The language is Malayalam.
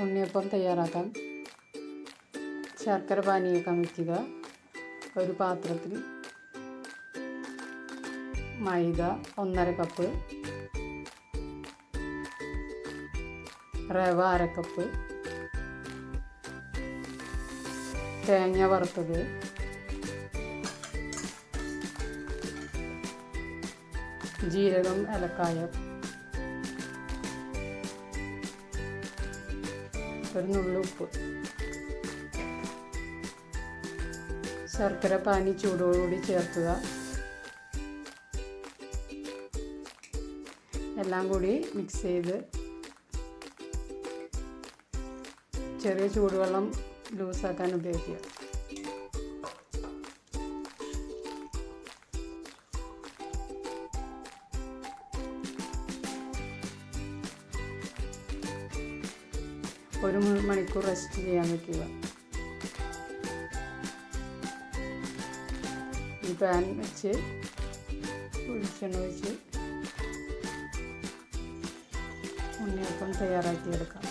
ഉണ്ണിയപ്പം തയ്യാറാക്കാൻ ശർക്കര പാനീയൊക്കെ വയ്ക്കുക ഒരു പാത്രത്തിൽ മൈദ ഒന്നര കപ്പ് റവ അര കപ്പ് തേങ്ങ വറുത്തത് ജീരകം ഏലക്കായം ഒരു നുള്ളു ഉപ്പ്. ശർക്കര പാനി ചൂടോടുകൂടി ചേർക്കുക. എല്ലാം കൂടി മിക്സ് ചെയ്ത് ചെറിയ ചൂടുവെള്ളം ലൂസാക്കാൻ ഉപയോഗിക്കുക. ഒരു മണിക്കൂർ റെസ്റ്റ് ചെയ്യാൻ വയ്ക്കുക ഈ പാൻ വെച്ച് ഒഴിച്ചെണ്ണ ഒഴിച്ച് ഉണ്ണിയപ്പം തയ്യാറാക്കിയെടുക്കാം.